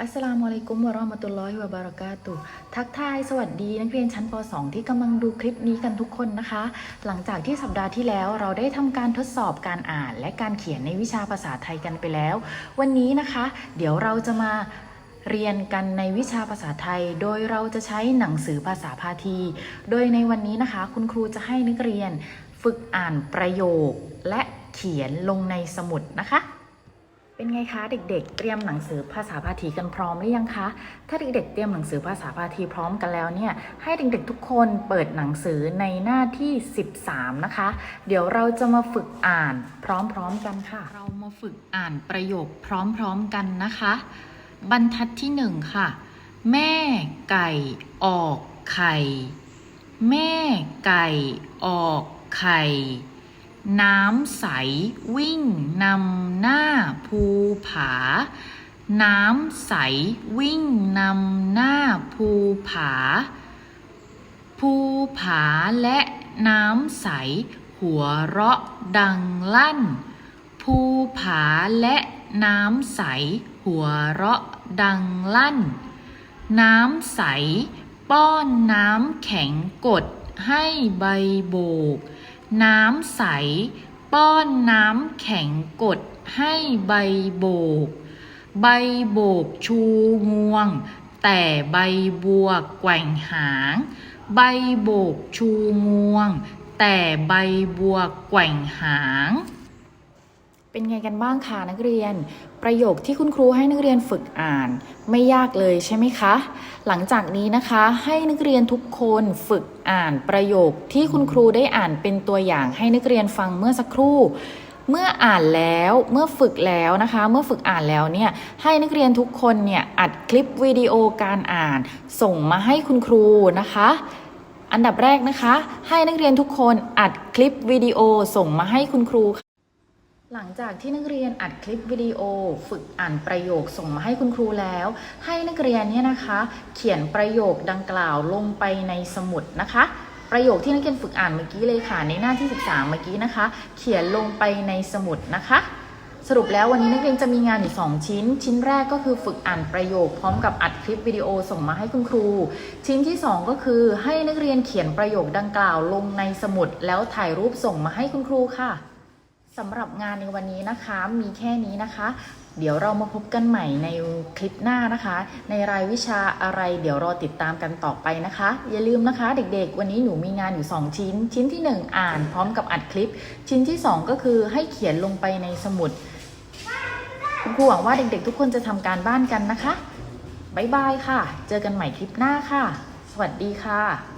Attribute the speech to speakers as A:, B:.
A: อัสสลามุอะลัยกุมวะราะห์มะตุลลอฮิวะบารากาตุ ทักทายสวัสดีนักเรียนชั้นป .2 ที่กำลังดูคลิปนี้กันทุกคนนะคะ หลังจากที่สัปดาห์ที่แล้วเราได้ทำการทดสอบการอ่านและการเขียนในวิชาภาษาไทยกันไปแล้ว วันนี้นะคะ เดี๋ยวเราจะมาเรียนกันในวิชาภาษาไทย โดยเราจะใช้หนังสือภาษาพาที โดยในวันนี้นะคะ คุณครูจะให้นักเรียน ฝึกอ่านประโยคและเขียนลงในสมุดนะคะ เป็นไงคะเด็กๆ เตรียมหนังสือภาษาพาทีกันพร้อมหรือยังคะ ถ้าเด็กๆ เตรียมหนังสือภาษาพาทีพร้อมกันแล้วเนี่ย ให้เด็กๆ ทุกคนเปิดหนังสือในหน้าที่ 13 นะคะ เดี๋ยวเราจะมาฝึกอ่านพร้อมๆกันค่ะ เรามาฝึกอ่านประโยคพร้อมๆกันนะคะ บรรทัดที่หนึ่งค่ะ แม่ไก่ออกไข่ แม่ไก่ออกไข่ น้ำใส วิ่งนำหน้าภูผา น้ำใส วิ่งนำหน้าภูผา ภูผาและน้ำใส หัวเราะดังลั่น ภูผาและน้ำใส หัวเราะดังลั่น น้ำใส ป้อนน้ำแข็งกดให้ใบโบก น้ำใส ป้อนน้ำแข็งกดให้ใบโบก ใบโบกชูงวง แต่ใบบัวแกว่งหาง ใบโบกชูงวง แต่ใบบัวแกว่งหาง เป็นไงกันบ้างคะนักเรียน ประโยคที่คุณครูให้นักเรียนฝึกอ่าน ไม่ยากเลยใช่ไหมคะ หลังจากนี้นะคะให้นักเรียนทุกคนฝึกอ่านประโยคที่คุณครูได้อ่านเป็นตัวอย่างให้นักเรียนฟังเมื่อสักครู่เมื่ออ่านแล้วเมื่อฝึกแล้วนะคะ เมื่อฝึกอ่านแล้วเนี่ยให้นักเรียนทุกคนเนี่ยอัดคลิปวิดีโอการอ่าน ส่งมาให้คุณครูนะคะ อันดับแรกนะคะ ให้นักเรียนทุกคนอัดคลิปวิดีโอส่งมาให้คุณครู หลังจากที่นักเรียนอัดคลิปวิดีโอ ฝึกอ่านประโยคส่งมาให้คุณครูแล้ว ให้นักเรียนเนี่ยนะคะ เขียนประโยคดังกล่าวลงไปในสมุดนะคะ ประโยคที่นักเรียนฝึกอ่านเมื่อกี้เลยค่ะ ในหน้าที่ 13 เมื่อกี้นะคะ เขียนลงไปในสมุดนะคะ สรุปแล้ววันนี้นักเรียนจะมีงานอยู่ 2 ชิ้น ชิ้นแรกก็คือฝึกอ่านประโยค พร้อมกับอัดคลิปวิดีโอส่งมาให้คุณครู ชิ้นที่ 2 ก็คือให้นักเรียนเขียนประโยคดังกล่าวลงในสมุด แล้วถ่ายรูปส่งมาให้คุณครูค่ะ สำหรับงานในวันนี้นะคะมีแค่นี้นะคะ เดี๋ยวเรามาพบกันใหม่ในคลิปหน้านะคะ ในรายวิชาอะไรเดี๋ยวรอติดตามกันต่อไปนะคะ อย่าลืมนะคะเด็กๆ วันนี้หนูมีงานอยู่ 2 ชิ้น ชิ้นที่ 1 อ่านพร้อมกับอัดคลิป ชิ้นที่ 2 ก็คือให้เขียนลงไปในสมุดคุณครูหวังว่าเด็กๆ ทุกคนจะทำการบ้านกันนะคะบ๊ายบายค่ะ เจอกันใหม่คลิปหน้าค่ะ สวัสดีค่ะ